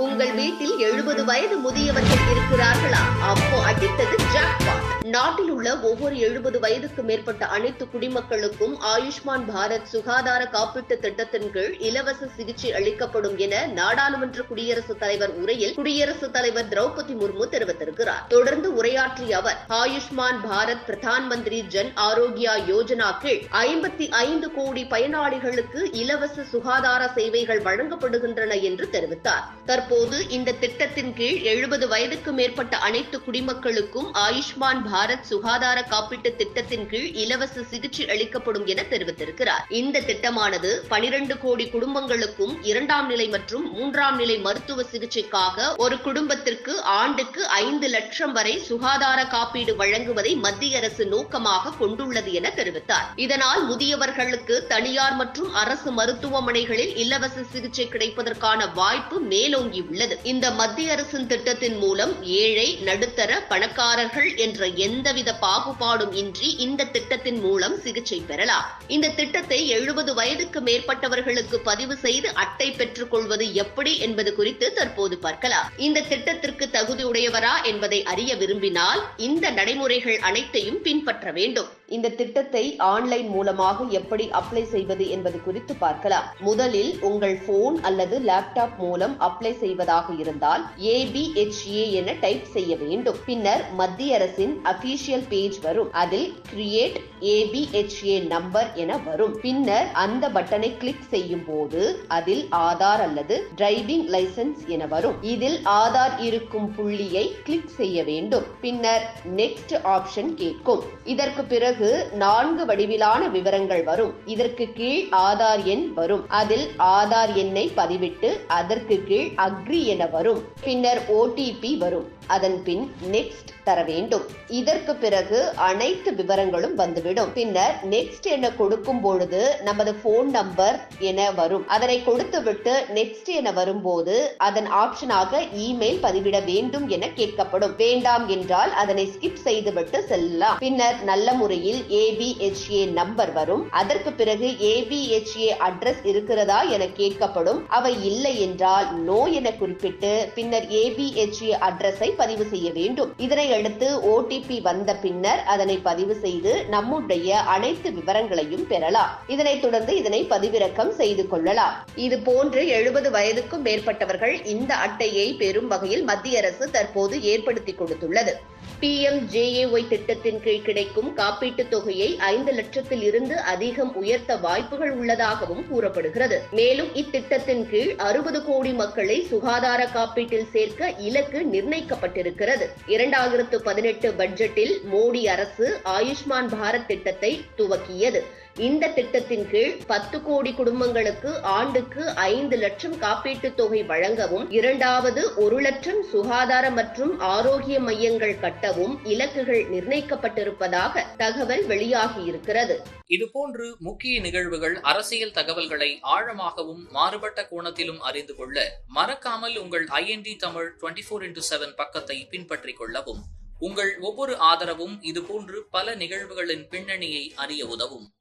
உங்கள் வீட்டில் எழுபது வயது முதியவர்கள் இருக்கிறார்களா? அப்போ அடித்தது ஜாக்பாட். நாட்டில் உள்ள ஒவ்வொரு எழுபது வயதுக்கு மேற்பட்ட அனைத்து குடிமக்களுக்கும் ஆயுஷ்மான் பாரத் சுகாதார காப்பீட்டு திட்டத்தின் கீழ் இலவச சிகிச்சை அளிக்கப்படும் என நாடாளுமன்ற குடியரசுத் தலைவர் உரையில் குடியரசுத் தலைவர் திரௌபதி முர்மு தெரிவித்திருக்கிறார். தொடர்ந்து உரையாற்றிய அவர் ஆயுஷ்மான் பாரத் பிரதான் மந்திரி ஜன் ஆரோக்கியா யோஜனா கீழ் ஐம்பத்தி ஐந்து கோடி பயனாளிகளுக்கு இலவச சுகாதார சேவைகள் வழங்கப்படுகின்றன என்று தெரிவித்தார். தற்போது இந்த திட்டத்தின் கீழ் எழுபது வயதுக்கு மேற்பட்ட அனைத்து குடிமக்களுக்கும் ஆயுஷ்மான் பாரத் சுகாதார காப்பீட்டு திட்டத்தின் கீழ் இலவச சிகிச்சை அளிக்கப்படும் என தெரிவித்திருக்கிறார். இந்த திட்டமானது பனிரெண்டு கோடி குடும்பங்களுக்கும் இரண்டாம் நிலை மற்றும் மூன்றாம் நிலை மருத்துவ சிகிச்சைக்காக ஒரு குடும்பத்திற்கு ஆண்டுக்கு ஐந்து லட்சம் வரை சுகாதார காப்பீடு வழங்குவதை மத்திய அரசு நோக்கமாக கொண்டுள்ளது என தெரிவித்தார். இதனால் முதியவர்களுக்கு தனியார் மற்றும் அரசு மருத்துவமனைகளில் இலவச சிகிச்சை கிடைப்பதற்கான வாய்ப்பு மேலோங்கியுள்ளது. இந்த மத்திய அரசின் திட்டத்தின் மூலம் ஏழை நடுத்தர பணக்காரர்கள் என்ற எந்தவித பாகுபாடும் இன்றி இந்த திட்டத்தின் மூலம் சிகிச்சை பெறலாம். இந்த திட்டத்தை எழுபது வயதுக்கு மேற்பட்டவர்களுக்கு பதிவு செய்து அட்டை பெற்றுக் கொள்வது எப்படி என்பது குறித்து தற்போது பார்க்கலாம். இந்த திட்டத்திற்கு தகுதியுடையவரா என்பதை அறிய விரும்பினால் இந்த நடைமுறைகள் அனைத்தையும் பின்பற்ற வேண்டும். இந்த திட்டத்தை ஆன்லைன் மூலமாக எப்படி அப்ளை செய்வது என்பது குறித்து பார்க்கலாம். முதலில் உங்கள் போன் அல்லது லேப்டாப் மூலம் அப்ளை செய்வதாக இருந்தால் ஏபிஹெச்ஏ என டைப் செய்ய வேண்டும். பின்னர் மத்திய அரசின் அபிஷியல் பேஜ் வரும். அதில் கிரியேட் ஏபிஹெச்ஏ நம்பர் என வரும். பின்னர் அந்த பட்டனை கிளிக் செய்யும் போது அதில் ஆதார் அல்லது டிரைவிங் லைசன்ஸ் என வரும். இதில் ஆதார் இருக்கும் புள்ளியை கிளிக் செய்ய வேண்டும். பின்னர் நெக்ஸ்ட் ஆப்ஷன் கேட்கும். இதற்கு பிறகு நான்கு வடிவிலான விவரங்கள் வரும். இதற்கு கீழ் ஆதார் எண் வரும். அதில் ஆதார் எண்ணை பதிவிட்டு அதற்கு கீழ் அக்ரி என வரும். பின்னர் ஓடிபி வரும். அதன் பின் நெக்ஸ்ட் தர வேண்டும். இதற்கு பிறகு அனைத்து விவரங்களும் வந்துவிடும். பின்னர் நெக்ஸ்ட் என கொடுக்கும் பொழுது நமது போன் நம்பர் என வரும். அதனை கொடுத்துவிட்டு நெக்ஸ்ட் என வரும்போது அதன் ஆப்ஷனாக இமெயில் பதிவிட வேண்டும் என கேட்கப்படும். வேண்டாம் என்றால் அதனை ஸ்கிப் செய்துவிட்டு செல்லலாம். பின்னர் நல்ல முறையில் ஏபிஹெச்ஏ நம்பர் வரும். அதற்கு பிறகு ஏபிஹெச்ஏ அட்ரஸ் இருக்கிறதா என கேட்கப்படும். அவை இல்லை என்றால் நோ என குறிப்பிட்டு பின்னர் ஏபிஹெச்ஏ அட்ரஸை பதிவு செய்ய வேண்டும். இதனை அடுத்து ஓடிபி வந்த பின்னர் அதனை பதிவு செய்து நம்முடைய அனைத்து விவரங்களையும் பெறலாம். இதனைத் தொடர்ந்து இதனை பதிவிறக்கம் செய்து கொள்ளலாம். இது போன்று எழுபது வயதுக்கும் மேற்பட்டவர்கள் இந்த அட்டையை பெறும் வகையில் மத்திய அரசு தற்போது ஏற்படுத்தி கொடுத்துள்ளது. பி எம் ஜேஏஒய் திட்டத்தின் கீழ் கிடைக்கும் காப்பீட்டு காப்பீட்டுத் தொகையை ஐந்து லட்சத்தில் இருந்து அதிகம் உயர்த்த வாய்ப்புகள் உள்ளதாகவும் கூறப்படுகிறது. மேலும் இத்திட்டத்தின் கீழ் அறுபது கோடி மக்களை சுகாதார காப்பீட்டில் சேர்க்க இலக்கு நிர்ணயிக்கப்பட்டிருக்கிறது. இரண்டாயிரத்து பதினெட்டு பட்ஜெட்டில் மோடி அரசு ஆயுஷ்மான் பாரத் திட்டத்தை துவக்கியது. இந்த திட்டத்தின் கீழ் பத்து கோடி குடும்பங்களுக்கு ஆண்டுக்கு ஐந்து லட்சம் காப்பீட்டுத் தொகை வழங்கவும் இரண்டாவது ஒரு லட்சம் சுகாதார மற்றும் ஆரோக்கிய மையங்கள் கட்டவும் இலக்குகள் நிர்ணயிக்கப்பட்டிருப்பதாக தகவல் வெளியாகியிருக்கிறது இதுபோன்று முக்கிய நிகழ்வுகள் அரசியல் தகவல்களை ஆழமாகவும் மாறுபட்ட கோணத்திலும் அறிந்து கொள்ள மறக்காமல் உங்கள் INT Tamil twenty four into seven பக்கத்தை பின்பற்றிக் கொள்ளவும். உங்கள் ஒவ்வொரு ஆதரவும் இதுபோன்று பல நிகழ்வுகளின் பின்னணியை அறிய உதவும்.